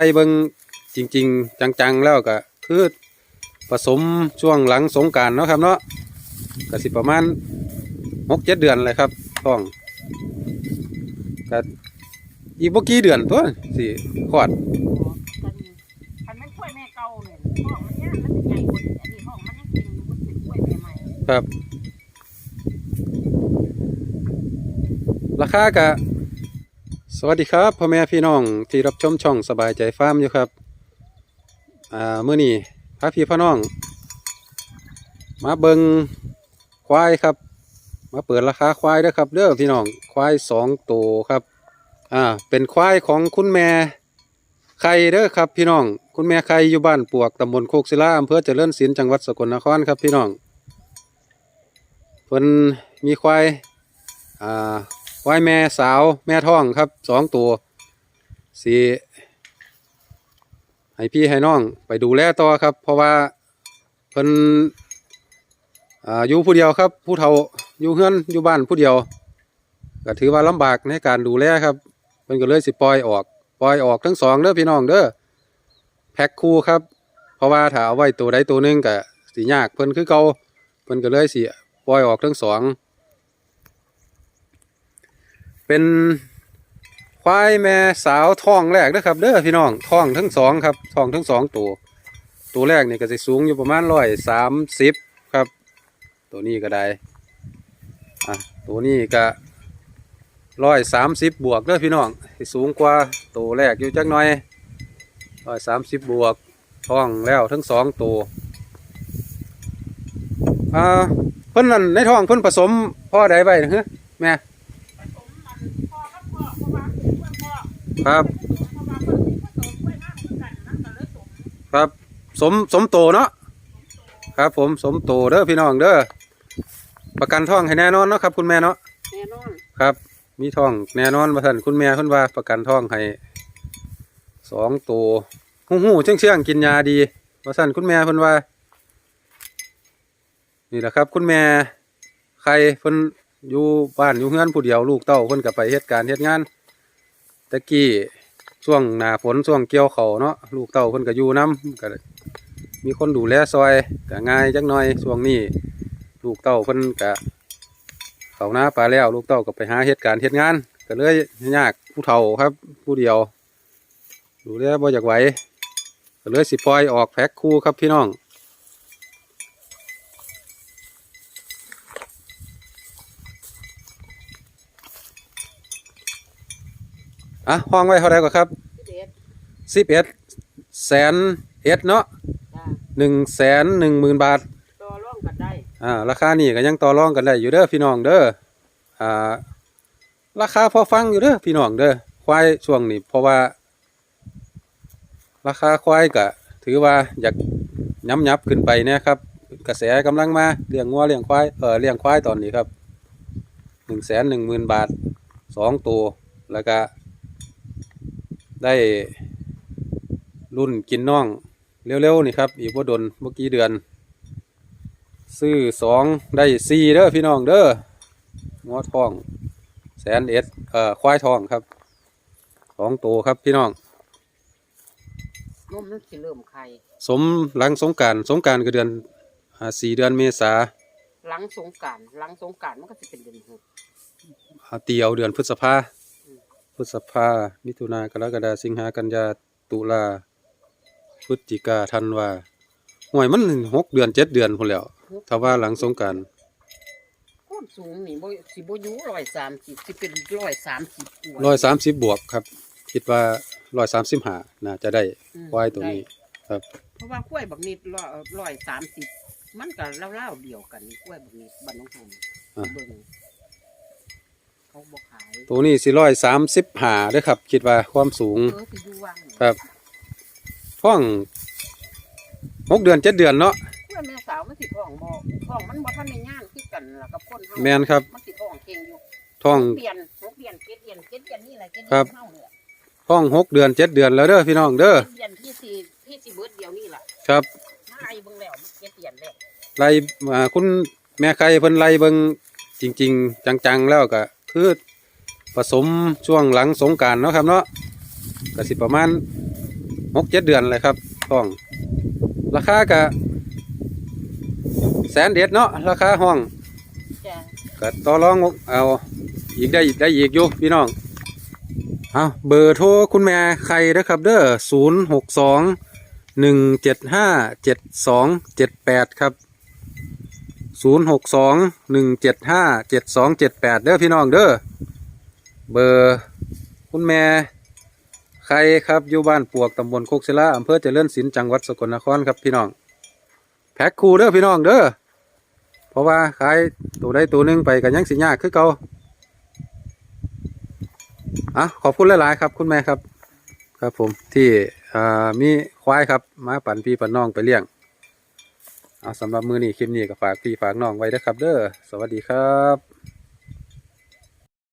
ไล่เบิ่งจริง ๆ จังๆแล้วก็คือผสมช่วงหลังสงกรารเนาะครับเนาะก็สิประมาณหกเจ็ดเดือนเลยครับท้องก็อีกบ่กี่เดือนตัวสิคลอดคันมันกล้วยแม่เก่าเนี่ยห้องมันเนี่ยมันจะใหญ่กว่านี้อันนี้ห้องมันยังกินอยู่มันเป็นกล้วยแม่ใหม่ครับ ราคากะ สวัสดีครับพ่อแม่พี่น้องที่รับชมช่องสบายใจฟาร์มอยู่ครับอ่ามื้อนี้พาพี่พ่อน้อง มาเบิงควายครับ มาเปิดราคาควายด้อครับเด้อพี่น้องควายสองตัวครับอ่าเป็นควายของคุณแม่ไข่เด้อครับพี่น้อง คุณแม่ไข่อยู่บ้านปวกตำบลโคกศิลาอำเภอเจริญศิลป์จังหวัดสกลนครครับพี่น้องเพิ่นมีควายอ่า ควายแม่สาวแม่ท้องครับสองตัวสีให้พี่ให้น้องไปดูแลต่อครับ เพราะว่าเพิ่นอ่าอยู่ผู้เดียวครับ ผู้เฒ่าอยู่เฮือนอยู่บ้านผู้เดียวก็ถือว่าลำบากในการดูแลครับเพิ่นก็เลยสิปล่อยออก ปล่อยออกทั้งสองเด้อพี่น้องเด้อแพ็คคู่ครับ เพราะว่าถ้าเอาไว้ตัวใดตัวหนึงก็สิยากเพิ่นคือเก่าเพิ่นก็เลยสิปล่อยออกทั้งสอง เป็นควายแม่สาวท้องแรกนะครับ เด้อพี่น้องท้องทั้งสองครับท้องทั้งสองตัว ตัวแรกนี่ก็จะสูงอยู่ประมาณร้อยสามสิบครับ ตัวนี้ก็ได้อะตัวนี้ก็ร้อยสามสิบบวกเด้อพี่น้องสูงกว่าตัวแรกอยู่จักหน่อยร้อยสามสิบบวกท้องแล้วทั้งสองตัวอ่าเพิ่นนั่นในท้องเพิ่นผสมพ่อใดไว้นะฮะแม่มันพ่อกับพ่อเพราะว่าเป็นกล้วยพ่อ ครับเพราะว่าเพิ่นนี่ก็โตกล้วยน้ำเหมือนกันมันก็เลยสมครับ สมสมโตเนาะครับ ผมสมโตเด้อพี่น้องเด้อประกันท้องให้แน่นอนเนาะครับ คุณแม่เนาะแน่นอนครับ มีท้องแน่นอนมาท่านคุณแม่เพิ่นว่าประกันท้องให้สองตัวหูหูเชื่องเชื่องๆกินยาดีมาท่านคุณแม่เพิ่นว่า นี่แหละครับ คุณแม่ใครเพิ่นอยู่บ้านอยู่เฮือนผู้เดียวลูกเต้าเพิ่นก็ไปเฮ็ดการเฮ็ดงาน ตะกี้ช่วงหนาฝนช่วงเกี่ยวเขาเนาะลูกเต้าเพิ่นก็อยู่นํก็มีคนดูแลซอยก็ง่ายจักหน่อยช่วงนี้ลูกเต้าเพิ่นก็เขาหน้าปลาแล้วลูกเต้าก็ไปหาเหตุการณ์เหตุงานก็เลยยากผู้เฒ่าครับ ผู้เดียว ดูแลบ่อยากไหวก็เลยสิปล่อยออกแพ็คคู่ครับพี่น้อง อะห้องไว้เท่าไหร่ก็ครับเด็ดสิบเอ็ดแสนเอ็ดเนาะจ้าหนึ่งแสนหนึ่งหมื่นบาท ต่อร่องกันได้อ่าราคานี่ก็ยังต่อรองกันได้อยู่เด้อพี่น้องเด้ออ่าราคาพอฟังอยู่เด้อพี่น้องเด้อควายช่วงนี้เพราะว่า ราคาควายก็ถือว่าอยากย้ำยับขึ้นไปเนี่ยครับ กระแสกำลังมาเลี้ยงงัวเลี้ยงควายเออเลี้ยงควายตอนนี้ครับหนึ่งแสนหนึ่งหมื่นบาทสองตัวแล้วก็ ได้รุ่นกินน่องเร็วๆนี่ครับอีกว่าดนเมื่อกี้เดือน ซื้อสองได้สี่เด้อพี่น้องเด้องัวทอง แสนเอ็ดเอ่อควายทองครับสองตัวครับพี่น้องนมมันสิเริ่มไข่สมหลังสงกรารสงกรารก็เดือนอ่าสี่เดือนเมษาหลังสงกรารหลังสงกรารมันก็สิเป็นเดือนหก อ่าเตียวเดือนพฤษภา พฤษภา มิถุนากรกฎาสิงหากันยาตุลาพฤศจิกาธันวาห่วยมันหกเดือนเจ็ดเดือนพนแหล้วถ้าว่าหลังสงกรารความสูงนี่บ่สิบ่อยู่ร้อยสามสิบสิเป็นร้อยสามสิบกว่าร้อยสามสิบบวกครับ คิดว่าร้อยสามสิบห้าน่าจะได้อืมควายตัวนี้ ครับ เพราะว่ากล้วยบักนิดร้อยร้อยสามสิบมันก็เล่าวๆเดียวกันกล้วยบักนิดบ้านน้องหงอ่าเบิ่ง เขาบ่ขายตัวนี้สี่ร้อยสามสิบห้าด้วยครับ คิดว่าความสูง เออสิอยู่วังนี่ครับท้องหกเดือนเจ็ดเดือนเนาะกล้วยแม่สาวมันสิท้องบ่ท้องมันบ่ทันได้ย่างคือกันล่ะกับคนเฮาแมนครับ มันสิท้องเก่งอยู่ท้อง เปลี่ยนหกเดือนเจ็ดเดือนเจ็ดเดือนนี่แหละเจ็ดครัเดือบนเฮาเนี่ย ท้องหกเดือนเจ็ดเดือนแล้วเด้อพี่น้องเด้อเจ็ดเดือนที่สี่ที่สิเบิดเดียวนี่ล่ะครับ มาไอ้เบิ่งแล้วเจ็ดเดือนแล้วไล่อ่าคุณแม่ไข่เพิ่นไล่เบิ่งจริง ๆ จังๆแล้วก็ คือผสมช่วงหลังสงกรารเนาะครับเนาะก็สิประมาณหกเจ็ดเดือนเลยครับท้อง ราคากะแสนเด็ดเนาะราคาห้องจ้ะก็ต่อรองเอาอีกได้ได้อีกอยู่พี่น้องเอาเบอร์โทรคุณแม่ใครนะครับเด้อศูนย์หกสองหนึ่งเจ็ดห้าเจ็ดสองเจ็ดแปดครับ ศูนย์หกสองหนึ่งเจ็ดห้าเจ็ดสองเจ็ดแปดเด้อพี่น้องเด้อเบอร์คุณแม่ใครครับอยู่บ้านปวกตำบลโคกศิลาอำเภอเจริญศิลป์จังหวัดสกลนครครับพี่น้องแพ็คคูเด้อพี่น้องเด้อเพราะว่าขายตัวใดตัวหนึ่งไปกันยังสิยากคือเก่าอะขอบคุณหลาย ๆ ครับ คุณแม่ครับ ครับผมที่มีควายครับมาปั่นพี่ปั่นน้องไปเลี้ยง สำหรับมือนี้คลิปนี้ก็ฝากพี่ฝากน้องไว้เด้อครับ เด้อสวัสดีครับ